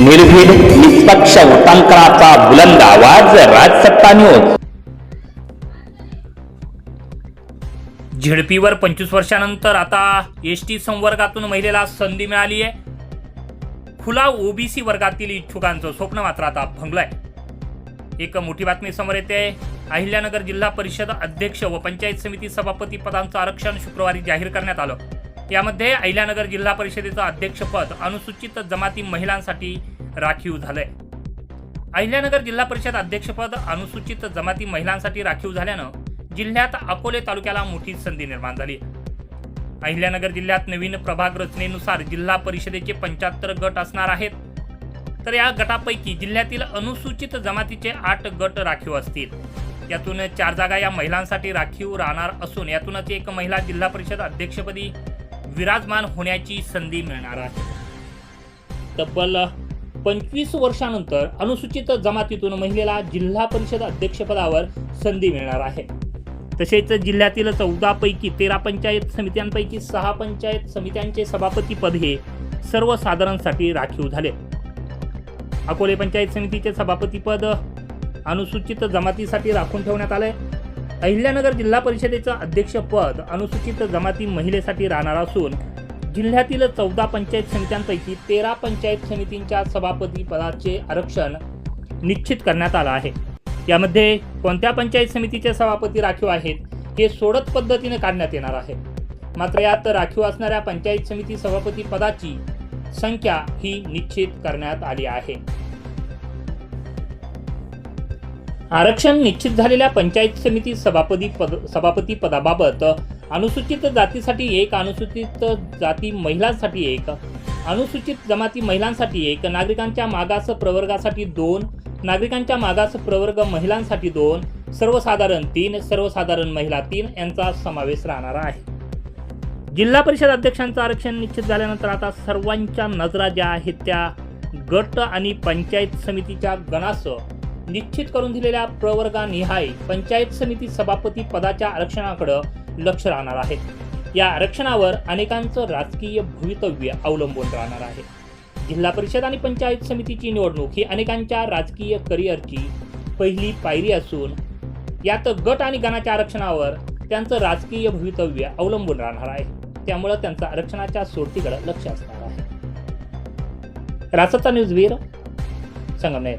निर्भीड निष्पक्ष उटांकनाचा बुलंद आवाज राजसत्ता न्यूज झेडपीवर पंचवीस वर्षानंतर आता एस टी संवर्गातून महिलेला संधी मिळाली आहे. खुला ओबीसी वर्गातील इच्छुकांचं स्वप्न मात्र आता भंगलंय. एक मोठी बातमी समोर येते. अहिल्यानगर जिल्हा परिषद अध्यक्ष व पंचायत समिती सभापती पदांचं आरक्षण शुक्रवारी जाहीर करण्यात आलं. यामध्ये अहिल्यानगर जिल्हा परिषदेचं अध्यक्षपद अनुसूचित जमाती महिलांसाठी राखीव झालंय. अहिल्यानगर जिल्हा परिषद अध्यक्षपद अनुसूचित जमाती महिलांसाठी राखीव झाल्यानं जिल्ह्यात अकोले तालुक्याला मोठी संधी निर्माण झाली. अहिल्यानगर जिल्ह्यात नवीन प्रभाग रचनेनुसार जिल्हा परिषदेचे पंच्याहत्तर गट असणार आहेत. तर या गटापैकी जिल्ह्यातील अनुसूचित जमातीचे आठ गट राखीव असतील. यातून चार जागा या महिलांसाठी राखीव राहणार असून यातूनच एक महिला जिल्हा परिषद अध्यक्षपदी विराजमान होण्याची संधी मिळणार आहे. तब्बल पंचवीस वर्षानंतर अनुसूचित जमातीतून महिलेला जिल्हा परिषद अध्यक्षपदावर संधी मिळणार आहे. तसेच जिल्ह्यातील चौदापैकी तेरा पंचायत समित्यांपैकी सहा पंचायत समित्यांचे सभापतीपद हे सर्वसाधारणसाठी राखीव झाले. अकोले पंचायत समितीचे सभापतीपद अनुसूचित जमातीसाठी राखून ठेवण्यात आले अहिल्यानगर जिल्हा परिषदेचं अध्यक्षपद अनुसूचित जमाती महिलेसाठी राहणार असून जिल्ह्यातील चौदा पंचायत समित्यांपैकी तेरा पंचायत समितींच्या सभापती पदाचे आरक्षण निश्चित करण्यात आलं आहे. यामध्ये कोणत्या पंचायत समितीचे सभापती राखीव आहेत हे सोडत पद्धतीने काढण्यात येणार आहे. मात्र यात राखीव असणाऱ्या पंचायत समिती सभापती पदाची संख्या ही निश्चित करण्यात आली आहे. आरक्षण निश्चित झालेल्या पंचायत समिती सभापती पद सभापती पदाबाबत अनुसूचित जातीसाठी एक अनुसूचित जाती महिलांसाठी एक अनुसूचित जमाती महिलांसाठी एक नागरिकांच्या मागास प्रवर्गासाठी दोन नागरिकांच्या मागास प्रवर्ग महिलांसाठी दोन सर्वसाधारण तीन सर्वसाधारण महिला तीन यांचा समावेश राहणार आहे. जिल्हा परिषद अध्यक्षांचं आरक्षण निश्चित झाल्यानंतर आता सर्वांच्या नजरा ज्या आहेत त्या गट आणि पंचायत समितीच्या गणासह निश्चित करून दिलेल्या प्रवर्गानिहाय पंचायत समिती सभापती पदाच्या आरक्षणाकडे लक्ष राहणार आहे या आरक्षणावर अनेकांचं राजकीय भवितव्य अवलंबून राहणार आहे. जिल्हा परिषद आणि पंचायत समितीची निवडणूक ही अनेकांच्या राजकीय करिअरची पहिली पायरी असून यात गट आणि गणाच्या आरक्षणावर त्यांचं राजकीय भवितव्य अवलंबून राहणार आहे. त्यामुळं त्यांचं आरक्षणाच्या सोडतीकडे लक्ष असणार आहे. रासत्ता न्यूज वीर संगमनेर.